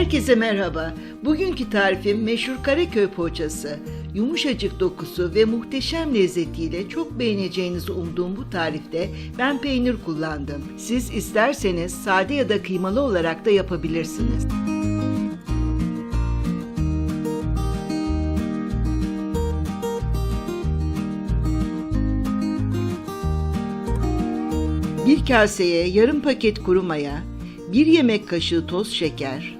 Herkese merhaba. Bugünkü tarifim meşhur Karaköy poğaçası. Yumuşacık dokusu ve muhteşem lezzetiyle çok beğeneceğinizi umduğum bu tarifte ben peynir kullandım. Siz isterseniz sade ya da kıymalı olarak da yapabilirsiniz. Bir kaseye yarım paket kuru maya, bir yemek kaşığı toz şeker,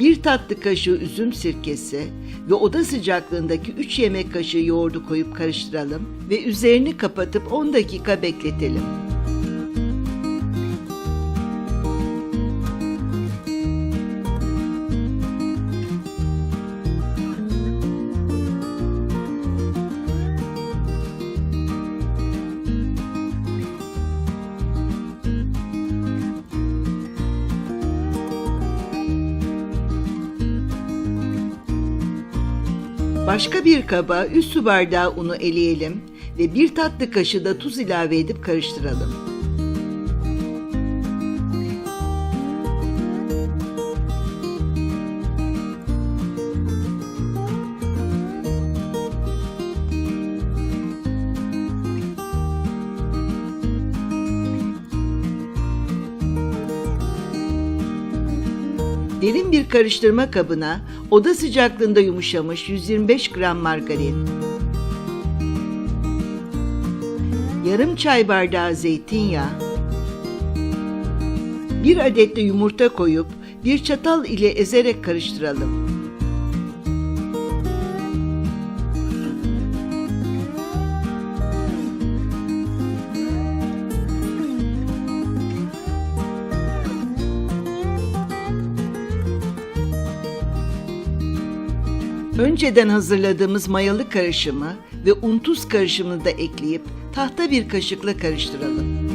bir tatlı kaşığı üzüm sirkesi ve oda sıcaklığındaki 3 yemek kaşığı yoğurdu koyup karıştıralım ve üzerini kapatıp 10 dakika bekletelim. Başka bir kaba 3 su bardağı unu eleyelim ve bir tatlı kaşığı da tuz ilave edip karıştıralım. Derin bir karıştırma kabına oda sıcaklığında yumuşamış 125 gram margarin, yarım çay bardağı zeytinyağı, bir adet de yumurta koyup bir çatal ile ezerek karıştıralım. Önceden hazırladığımız mayalı karışımı ve un tuz karışımını da ekleyip tahta bir kaşıkla karıştıralım.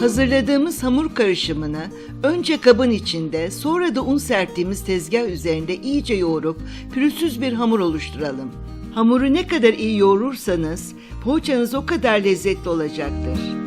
Hazırladığımız hamur karışımını önce kabın içinde sonra da un serptiğimiz tezgah üzerinde iyice yoğurup pürüzsüz bir hamur oluşturalım. Hamuru ne kadar iyi yoğurursanız poğaçanız o kadar lezzetli olacaktır.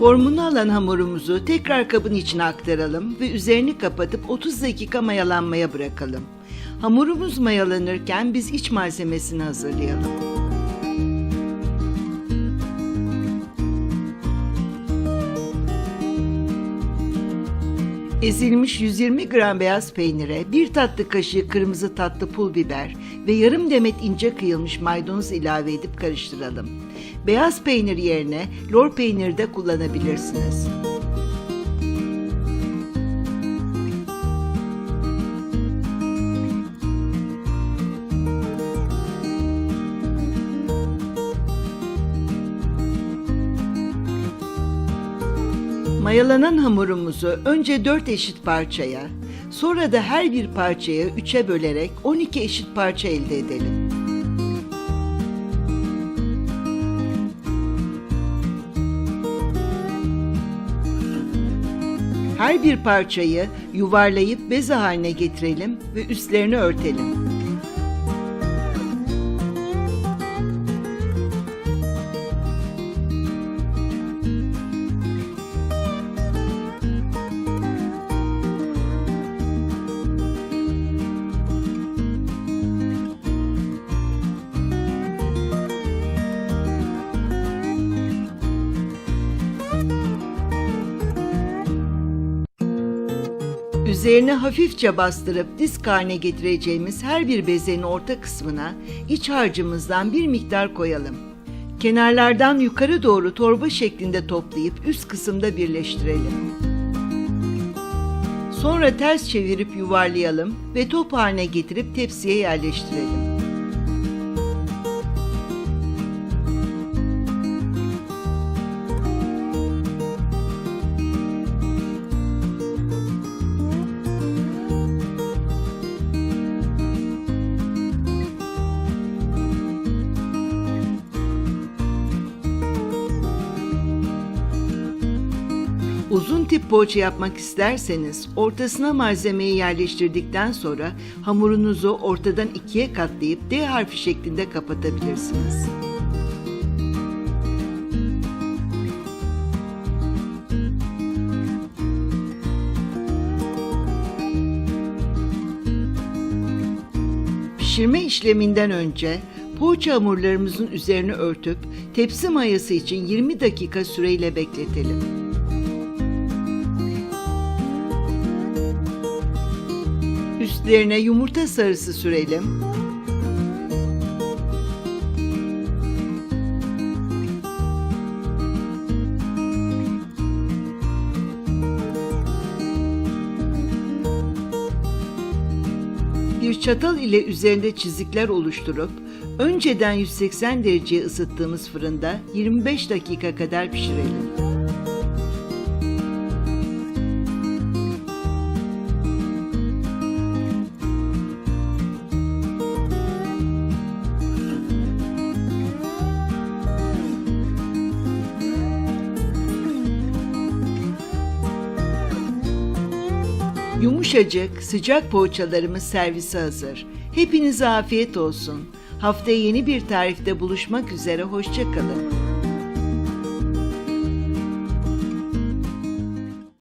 Formunu alan hamurumuzu tekrar kabın içine aktaralım ve üzerini kapatıp 30 dakika mayalanmaya bırakalım. Hamurumuz mayalanırken biz iç malzemesini hazırlayalım. Ezilmiş 120 gram beyaz peynire bir tatlı kaşığı kırmızı tatlı pul biber ve yarım demet ince kıyılmış maydanoz ilave edip karıştıralım. Beyaz peynir yerine lor peyniri de kullanabilirsiniz. Mayalanan hamurumuzu önce 4 eşit parçaya, sonra da her bir parçaya 3'e bölerek 12 eşit parça elde edelim. Her bir parçayı yuvarlayıp beze haline getirelim ve üstlerini örtelim. Üzerine hafifçe bastırıp disk haline getireceğimiz her bir bezenin orta kısmına iç harcımızdan bir miktar koyalım. Kenarlardan yukarı doğru torba şeklinde toplayıp üst kısımda birleştirelim. Sonra ters çevirip yuvarlayalım ve top haline getirip tepsiye yerleştirelim. Uzun tip poğaça yapmak isterseniz ortasına malzemeyi yerleştirdikten sonra hamurunuzu ortadan ikiye katlayıp D harfi şeklinde kapatabilirsiniz. Pişirme işleminden önce poğaça hamurlarımızın üzerine örtüp tepsi mayası için 20 dakika süreyle bekletelim. Üstlerine yumurta sarısı sürelim. Bir çatal ile üzerinde çizikler oluşturup önceden 180 dereceye ısıttığımız fırında 25 dakika kadar pişirelim. Yumuşacık, sıcak poğaçalarımız servise hazır. Hepinize afiyet olsun. Haftaya yeni bir tarifte buluşmak üzere, hoşçakalın.